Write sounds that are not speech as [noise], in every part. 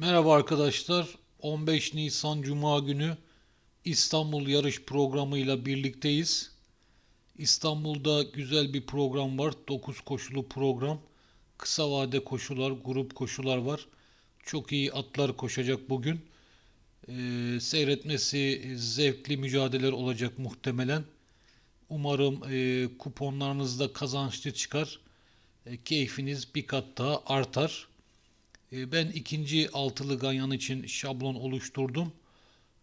Merhaba arkadaşlar. 15 Nisan Cuma günü İstanbul yarış programıyla birlikteyiz. İstanbul'da güzel bir program var. 9 koşulu program. Kısa vade koşular, grup koşular var. Çok iyi atlar koşacak bugün. Ee, seyretmesi zevkli mücadeleler olacak muhtemelen. Umarım e, kuponlarınız da kazançlı çıkar. E, keyfiniz bir kat daha artar. E, Ben ikinci altılı ganyan için şablon oluşturdum.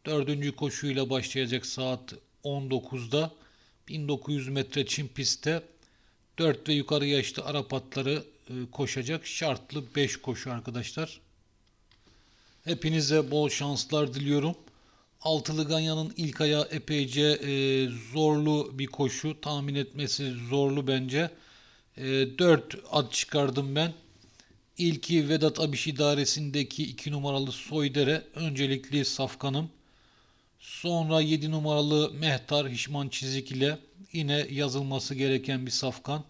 Dördüncü koşuyla başlayacak saat 19'da 1900 metre çim pistte 4 ve yukarı yaşlı Arap atları e, koşacak. Şartlı 5 koşu arkadaşlar. Hepinize bol şanslar diliyorum. Altılı Ganyan'ın ilk ayağı epeyce e, zorlu bir koşu. Tahmin etmesi zorlu bence. E, 4 at çıkardım ben. İlki Vedat Abiş idaresindeki 2 numaralı Soydere öncelikli safkanım. Sonra 7 numaralı Mehtar Hişman Çizik ile yine yazılması gereken bir safkan.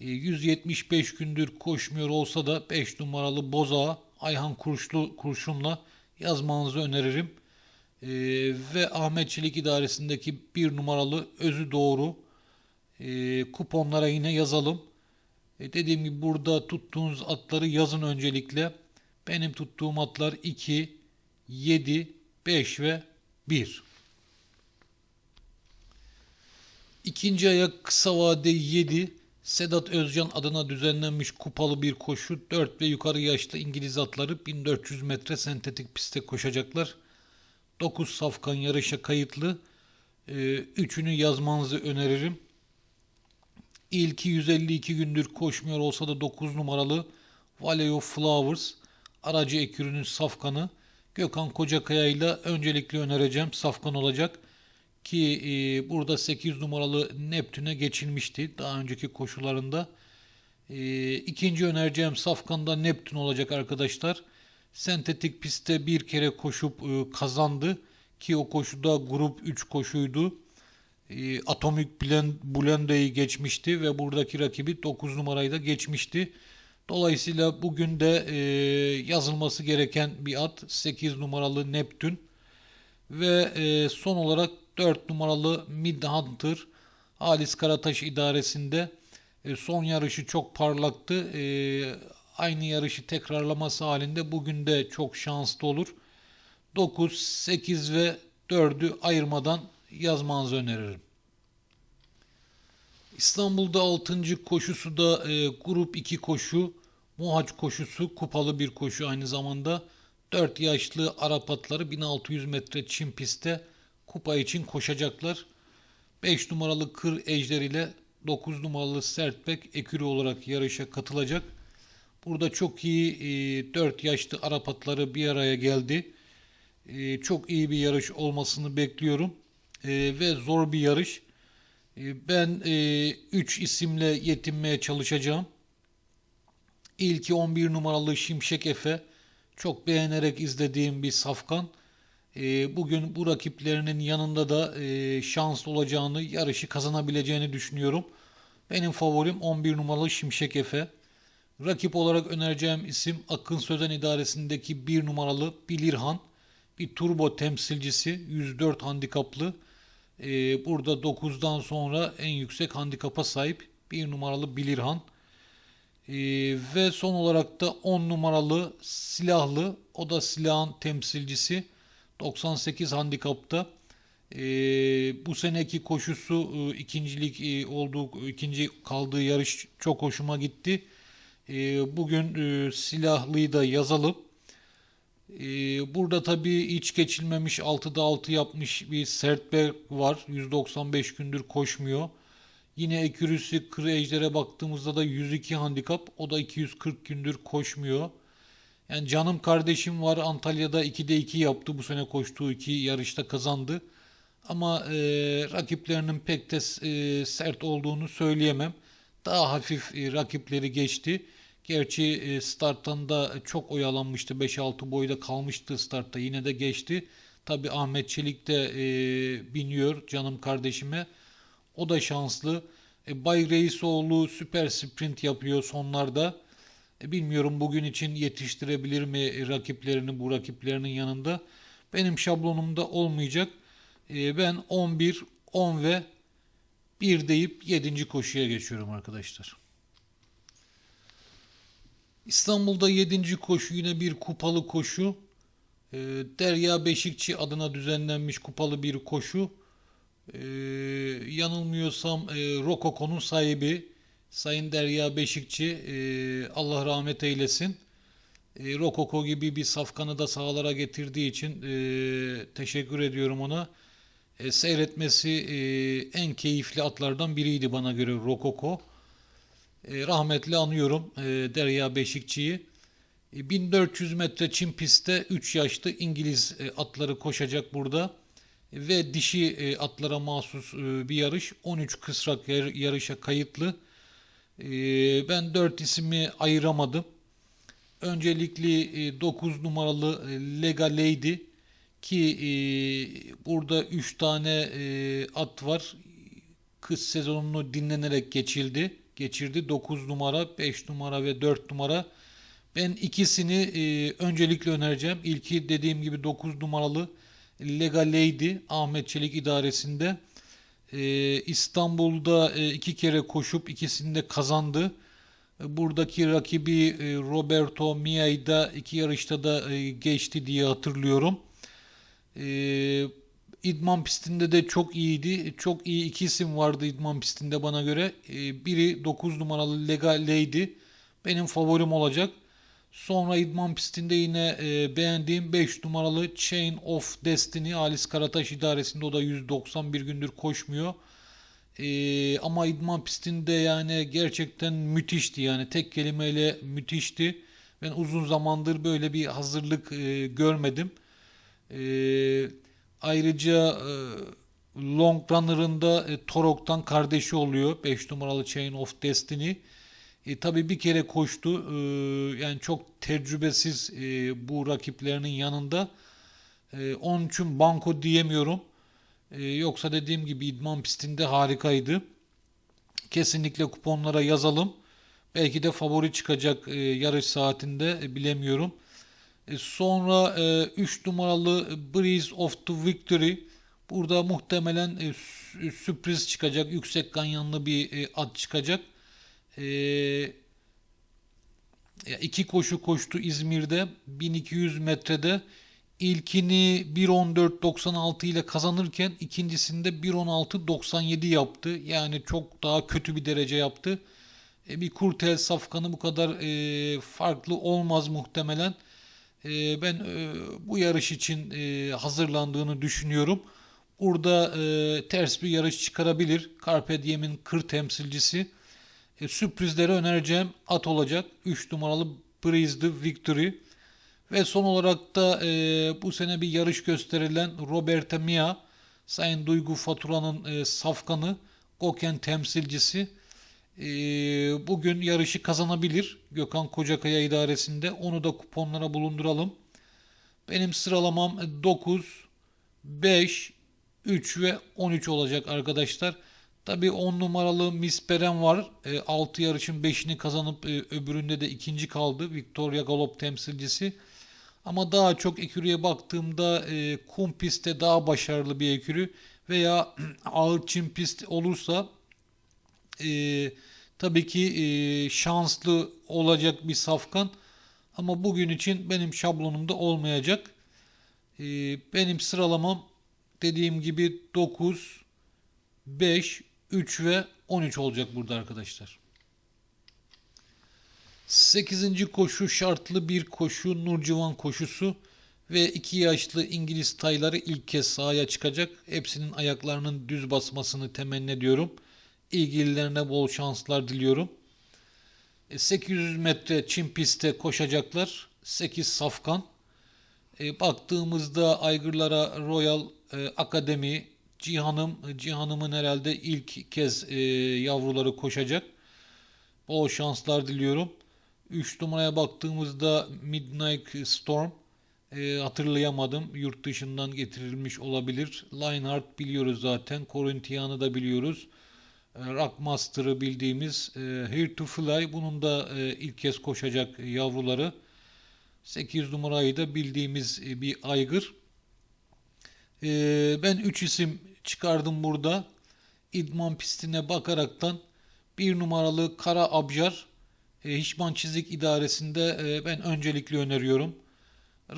E, 175 gündür koşmuyor olsa da 5 numaralı Boza Ayhan Kurşlu Kurşun'la yazmanızı öneririm. E, ve Ahmet Çelik idaresindeki 1 numaralı Özü Doğru e, kuponlara yine yazalım. E, dediğim gibi burada tuttuğunuz atları yazın öncelikle. Benim tuttuğum atlar 2, 7, 5 ve 1. İkinci ayak kısa vade 7. Sedat Özcan adına düzenlenmiş kupalı bir koşu. 4 ve yukarı yaşlı İngiliz atları 1400 metre sentetik pistte koşacaklar. 9 safkan yarışa kayıtlı. Ee, üçünü yazmanızı öneririm. İlki 152 gündür koşmuyor olsa da 9 numaralı Valley of Flowers aracı ekürünün safkanı Gökhan Kocakaya ile öncelikli önereceğim safkan olacak ki e, burada 8 numaralı Neptün'e geçilmişti daha önceki koşularında. E, ikinci önereceğim safkanda Neptün olacak arkadaşlar. Sentetik pistte bir kere koşup e, kazandı ki o koşuda grup 3 koşuydu. E, Atomic Blend, Blende'yi geçmişti ve buradaki rakibi 9 numarayı da geçmişti. Dolayısıyla bugün de e, yazılması gereken bir at 8 numaralı Neptün ve e, son olarak 4 numaralı Midhunter Halis Karataş idaresinde e, son yarışı çok parlaktı. Aynı yarışı tekrarlaması halinde bugün de çok şanslı olur. 9, 8 ve 4'ü ayırmadan yazmanızı öneririm. İstanbul'da 6. koşusu da e, grup 2 koşu, Muhaç koşusu, kupalı bir koşu aynı zamanda. 4 yaşlı Arap atları 1600 metre çim pistte kupa için koşacaklar. 5 numaralı Kır Ejder ile 9 numaralı Sertbek ekürü olarak yarışa katılacak. Burada çok iyi e, 4 yaşlı Arap atları bir araya geldi. E, çok iyi bir yarış olmasını bekliyorum. E, ve zor bir yarış. E, ben 3 e, isimle yetinmeye çalışacağım. İlki 11 numaralı Şimşek Efe. Çok beğenerek izlediğim bir safkan. E, bugün bu rakiplerinin yanında da e, şanslı olacağını, yarışı kazanabileceğini düşünüyorum. Benim favorim 11 numaralı Şimşek Efe. Rakip olarak önereceğim isim Akın Sözen idaresindeki 1 numaralı Bilirhan. Bir turbo temsilcisi 104 handikaplı. Ee, burada 9'dan sonra en yüksek handikapa sahip 1 numaralı Bilirhan. Ee, ve son olarak da 10 numaralı silahlı o da silahın temsilcisi 98 handikapta. Ee, bu seneki koşusu e, ikincilik e, olduğu ikinci kaldığı yarış çok hoşuma gitti. Ee, bugün e, silahlıyı da yazalım. Ee, burada tabii hiç geçilmemiş 6'da 6 yapmış bir Sertberg var. 195 gündür koşmuyor. Yine ekürüsü Kırı baktığımızda da 102 handikap. O da 240 gündür koşmuyor. Yani canım kardeşim var Antalya'da 2'de 2 yaptı. Bu sene koştuğu iki yarışta kazandı. Ama e, rakiplerinin pek de e, sert olduğunu söyleyemem. Daha hafif e, rakipleri geçti. Gerçi e, starttan da çok oyalanmıştı. 5-6 boyda kalmıştı startta. Yine de geçti. Tabi Ahmet Çelik de e, biniyor canım kardeşime. O da şanslı. E, Bay Reisoğlu süper sprint yapıyor sonlarda. E, bilmiyorum bugün için yetiştirebilir mi rakiplerini bu rakiplerinin yanında. Benim şablonumda olmayacak. E, ben 11, 10 ve 1 deyip 7. koşuya geçiyorum arkadaşlar. İstanbul'da 7. koşu yine bir kupalı koşu. E, Derya Beşikçi adına düzenlenmiş kupalı bir koşu. E, yanılmıyorsam e, Rokoko'nun sahibi Sayın Derya Beşikçi e, Allah rahmet eylesin. E, Rokoko gibi bir safkanı da sahalara getirdiği için teşekkür ediyorum ona. E, seyretmesi en keyifli atlardan biriydi bana göre Rokoko. E, rahmetli anıyorum e, Derya Beşikçi'yi. E, 1400 metre çim pistte 3 yaşlı İngiliz e, atları koşacak burada. E, ve dişi e, atlara mahsus e, bir yarış. 13 kısrak yar- yarışa kayıtlı. E, ben 4 ismi ayıramadım. Öncelikli 9 numaralı e, Lega Lady ki e, burada 3 tane e, at var. Kış sezonunu dinlenerek geçildi. Geçirdi 9 numara, 5 numara ve 4 numara. Ben ikisini e, öncelikle önereceğim. İlki dediğim gibi 9 numaralı Lega Lady Ahmet Çelik idaresinde. E, İstanbul'da e, iki kere koşup ikisini de kazandı. E, Buradaki rakibi e, Roberto Mia'yı da iki yarışta da e, geçti diye hatırlıyorum. E, İdman pistinde de çok iyiydi. Çok iyi iki isim vardı idman pistinde bana göre. E, biri 9 numaralı Lega Lady. Benim favorim olacak. Sonra idman pistinde yine e, beğendiğim 5 numaralı Chain of Destiny Halis Karataş idaresinde o da 191 gündür koşmuyor. E, ama idman pistinde yani gerçekten müthişti yani tek kelimeyle müthişti. Ben uzun zamandır böyle bir hazırlık e, görmedim. E, ayrıca e, Long Runner'ın e, Torok'tan kardeşi oluyor. 5 numaralı Chain of Destiny. E, tabii bir kere koştu. E, yani çok tecrübesiz e, bu rakiplerinin yanında. E, onun için banko diyemiyorum. E, yoksa dediğim gibi idman pistinde harikaydı. Kesinlikle kuponlara yazalım. Belki de favori çıkacak e, yarış saatinde e, bilemiyorum. E, sonra 3 numaralı Breeze of the Victory. Burada muhtemelen e, sü- sürpriz çıkacak. Yüksek ganyanlı bir e, at çıkacak. E, iki koşu koştu İzmir'de 1200 metrede. İlkini 1.14.96 ile kazanırken ikincisinde 1.16.97 yaptı. Yani çok daha kötü bir derece yaptı. E, bir kurtel safkanı bu kadar e, farklı olmaz muhtemelen. E, ben e, bu yarış için e, hazırlandığını düşünüyorum. Burada e, ters bir yarış çıkarabilir. Carpe Diem'in kır temsilcisi. E, sürprizleri önereceğim at olacak. 3 numaralı Breeze the Victory. Ve son olarak da e, bu sene bir yarış gösterilen Roberta Mia, Sayın Duygu Fatura'nın e, safkanı, Goken temsilcisi. E, bugün yarışı kazanabilir Gökhan Kocakaya idaresinde. Onu da kuponlara bulunduralım. Benim sıralamam 9, 5, 3 ve 13 olacak arkadaşlar. Tabii 10 numaralı Miss Beren var. 6 yarışın 5'ini kazanıp e, öbüründe de ikinci kaldı. Victoria Galop temsilcisi. Ama daha çok ekürüye baktığımda e, kum pistte daha başarılı bir ekürü veya [clears throat] ağır çim pist olursa e, tabii ki e, şanslı olacak bir safkan. Ama bugün için benim şablonumda olmayacak. E, benim sıralamam dediğim gibi 9, 5, 3 ve 13 olacak burada arkadaşlar. 8. koşu şartlı bir koşu Nurcivan koşusu ve 2 yaşlı İngiliz tayları ilk kez sahaya çıkacak. Hepsinin ayaklarının düz basmasını temenni ediyorum. İlgililerine bol şanslar diliyorum. E, 800 metre çim pistte koşacaklar. 8 safkan. E, baktığımızda aygırlara Royal e, Akademi, Cihanım, Cihanım'ın herhalde ilk kez e, yavruları koşacak. Bol şanslar diliyorum. 3 numaraya baktığımızda Midnight Storm e, hatırlayamadım. Yurt dışından getirilmiş olabilir. Lionheart biliyoruz zaten. Corinthian'ı da biliyoruz. E, Rockmaster'ı bildiğimiz e, Here to Fly. Bunun da e, ilk kez koşacak yavruları. 8 numarayı da bildiğimiz e, bir aygır. E, ben 3 isim çıkardım burada. İdman pistine bakaraktan bir numaralı Kara Abjar e, Hişman Çizik İdaresi'nde e, ben öncelikli öneriyorum.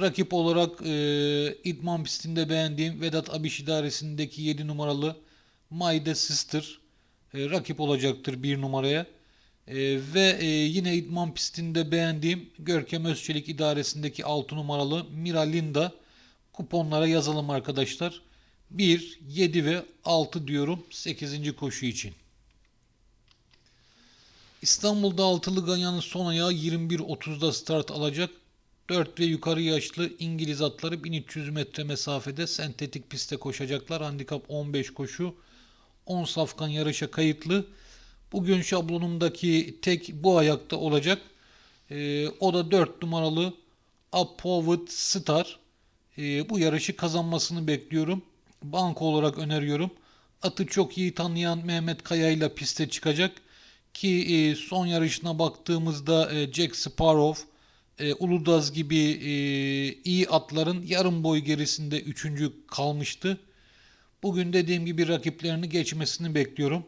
Rakip olarak e, idman pistinde beğendiğim Vedat Abiş İdaresi'ndeki 7 numaralı Mayde Sister e, rakip olacaktır bir numaraya. E, ve e, yine idman pistinde beğendiğim Görkem Özçelik İdaresi'ndeki 6 numaralı Mira Linda kuponlara yazalım arkadaşlar. 1, 7 ve 6 diyorum 8. koşu için. İstanbul'da altılı ganyanın son ayağı 21.30'da start alacak. 4 ve yukarı yaşlı İngiliz atları 1300 metre mesafede sentetik pistte koşacaklar. Handikap 15 koşu. 10 safkan yarışa kayıtlı. Bugün şablonumdaki tek bu ayakta olacak. Ee, o da 4 numaralı Apovit Star. Ee, bu yarışı kazanmasını bekliyorum. Banko olarak öneriyorum. Atı çok iyi tanıyan Mehmet Kaya ile piste çıkacak. Ki e, son yarışına baktığımızda e, Jack Sparrow, e, Uludaz gibi e, iyi atların yarım boy gerisinde üçüncü kalmıştı. Bugün dediğim gibi rakiplerini geçmesini bekliyorum.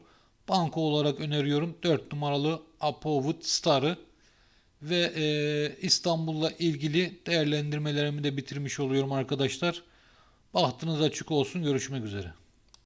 Banko olarak öneriyorum 4 numaralı Apovut Star'ı ve e, İstanbul'la ilgili değerlendirmelerimi de bitirmiş oluyorum arkadaşlar. Bahtınız açık olsun. Görüşmek üzere.